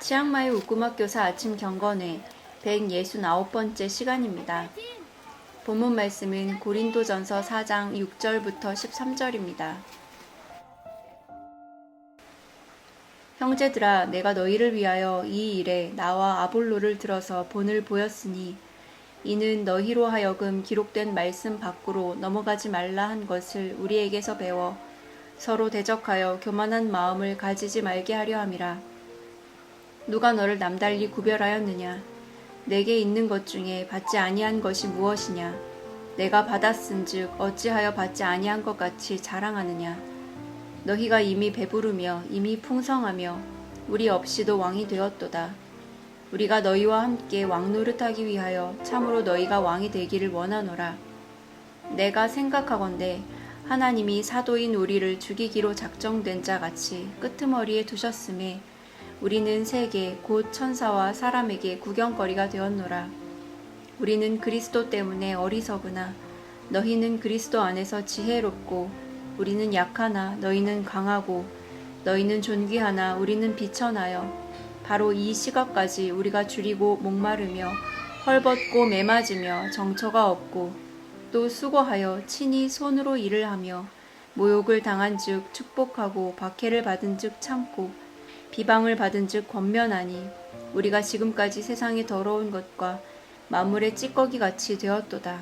치앙마이 우꾸막교사 아침 경건회 169번째 시간입니다. 본문 말씀은 고린도전서 4장 6절부터 13절입니다. 형제들아 내가 너희를 위하여 이 일에 나와 아볼로를 들어서 본을 보였으니 이는 너희로 하여금 기록된 말씀 밖으로 넘어가지 말라 한 것을 우리에게서 배워 서로 대적하여 교만한 마음을 가지지 말게 하려 함이라. 누가 너를 남달리 구별하였느냐? 내게 있는 것 중에 받지 아니한 것이 무엇이냐? 내가 받았은즉 어찌하여 받지 아니한 것 같이 자랑하느냐? 너희가 이미 배부르며 이미 풍성하며 우리 없이도 왕이 되었도다. 우리가 너희와 함께 왕 노릇하기 위하여 참으로 너희가 왕이 되기를 원하노라. 내가 생각하건대 하나님이 사도인 우리를 죽이기로 작정된 자 같이 끄트머리에 두셨음에 우리는 세계 곧 천사와 사람에게 구경거리가 되었노라. 우리는 그리스도 때문에 어리석으나 너희는 그리스도 안에서 지혜롭고 우리는 약하나 너희는 강하고 너희는 존귀하나 우리는 비천하여 바로 이 시각까지 우리가 줄이고 목마르며 헐벗고 매맞으며 정처가 없고 또 수고하여 친히 손으로 일을 하며 모욕을 당한즉 축복하고 박해를 받은즉 참고 비방을 받은즉 권면하니 우리가 지금까지 세상의 더러운 것과 만물의 찌꺼기 같이 되었도다.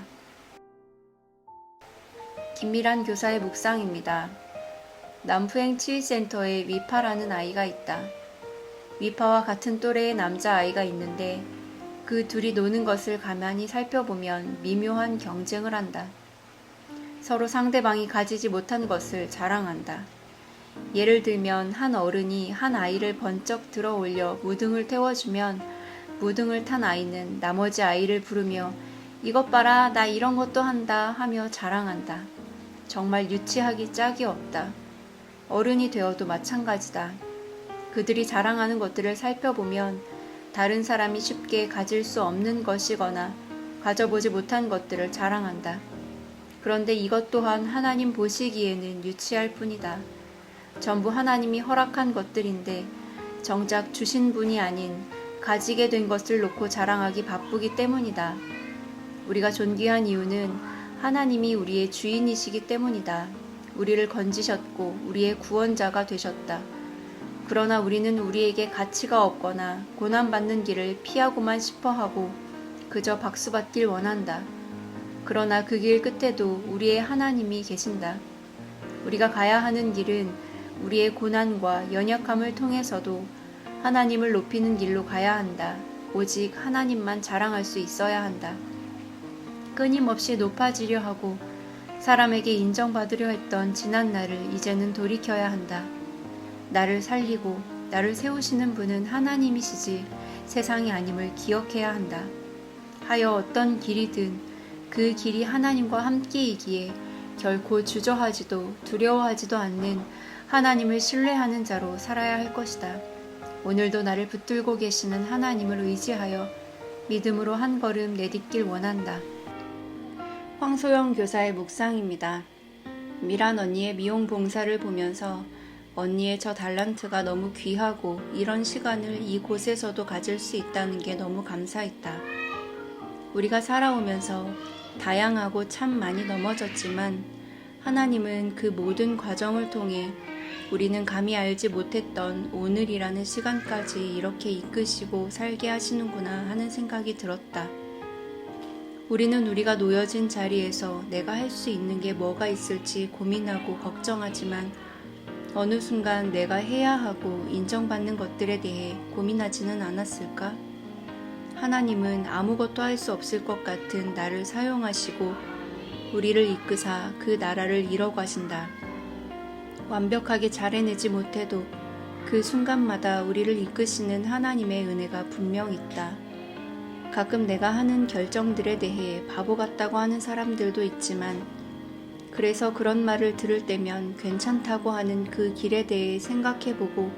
김미란 교사의 묵상입니다. 남부행 치유센터에 위파라는 아이가 있다. 위파와 같은 또래의 남자 아이가 있는데 그 둘이 노는 것을 가만히 살펴보면 미묘한 경쟁을 한다. 서로 상대방이 가지지 못한 것을 자랑한다. 예를 들면 한 어른이 한 아이를 번쩍 들어 올려 무등을 태워주면 무등을 탄 아이는 나머지 아이를 부르며 이것 봐라 나 이런 것도 한다 하며 자랑한다. 정말 유치하기 짝이 없다. 어른이 되어도 마찬가지다. 그들이 자랑하는 것들을 살펴보면 다른 사람이 쉽게 가질 수 없는 것이거나 가져보지 못한 것들을 자랑한다. 그런데 이것 또한 하나님 보시기에는 유치할 뿐이다. 전부 하나님이 허락한 것들인데 정작 주신 분이 아닌 가지게 된 것을 놓고 자랑하기 바쁘기 때문이다. 우리가 존귀한 이유는 하나님이 우리의 주인이시기 때문이다. 우리를 건지셨고 우리의 구원자가 되셨다. 그러나 우리는 우리에게 가치가 없거나 고난받는 길을 피하고만 싶어 하고 그저 박수받길 원한다. 그러나 그 길 끝에도 우리의 하나님이 계신다. 우리가 가야 하는 길은 우리의 고난과 연약함을 통해서도 하나님을 높이는 길로 가야 한다. 오직 하나님만 자랑할 수 있어야 한다. 끊임없이 높아지려 하고 사람에게 인정받으려 했던 지난 날을 이제는 돌이켜야 한다. 나를 살리고 나를 세우시는 분은 하나님이시지 세상이 아님을 기억해야 한다. 하여 어떤 길이든 그 길이 하나님과 함께이기에 결코 주저하지도 두려워하지도 않는 하나님을 신뢰하는 자로 살아야 할 것이다. 오늘도 나를 붙들고 계시는 하나님을 의지하여 믿음으로 한 걸음 내딛길 원한다. 황소영 교사의 묵상입니다. 미란 언니의 미용 봉사를 보면서 언니의 저 달란트가 너무 귀하고 이런 시간을 이곳에서도 가질 수 있다는 게 너무 감사했다. 우리가 살아오면서 다양하고 참 많이 넘어졌지만 하나님은 그 모든 과정을 통해 우리는 감히 알지 못했던 오늘이라는 시간까지 이렇게 이끄시고 살게 하시는구나 하는 생각이 들었다. 우리는 우리가 놓여진 자리에서 내가 할 수 있는 게 뭐가 있을지 고민하고 걱정하지만 어느 순간 내가 해야 하고 인정받는 것들에 대해 고민하지는 않았을까? 하나님은 아무것도 할 수 없을 것 같은 나를 사용하시고 우리를 이끄사 그 나라를 이뤄가신다. 완벽하게 잘 해내지 못해도 그 순간마다 우리를 이끄시는 하나님의 은혜가 분명 있다. 가끔 내가 하는 결정들에 대해 바보 같다고 하는 사람들도 있지만 그래서 그런 말을 들을 때면 괜찮다고 하는 그 길에 대해 생각해보고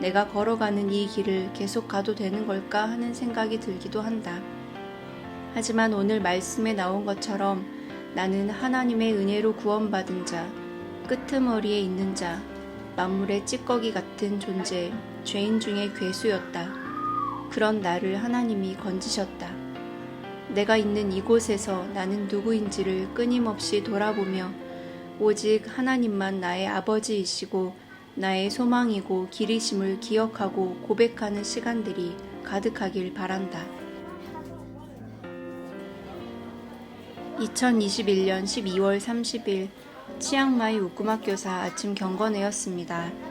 내가 걸어가는 이 길을 계속 가도 되는 걸까 하는 생각이 들기도 한다. 하지만 오늘 말씀에 나온 것처럼 나는 하나님의 은혜로 구원받은 자, 끄트머리에 있는 자, 만물의 찌꺼기 같은 존재, 죄인 중의 괴수였다. 그런 나를 하나님이 건지셨다. 내가 있는 이곳에서 나는 누구인지를 끊임없이 돌아보며 오직 하나님만 나의 아버지이시고 나의 소망이고 길이심을 기억하고 고백하는 시간들이 가득하길 바란다. 2021년 12월 30일 치앙마이 우꾸막 교사 아침 경건회였습니다.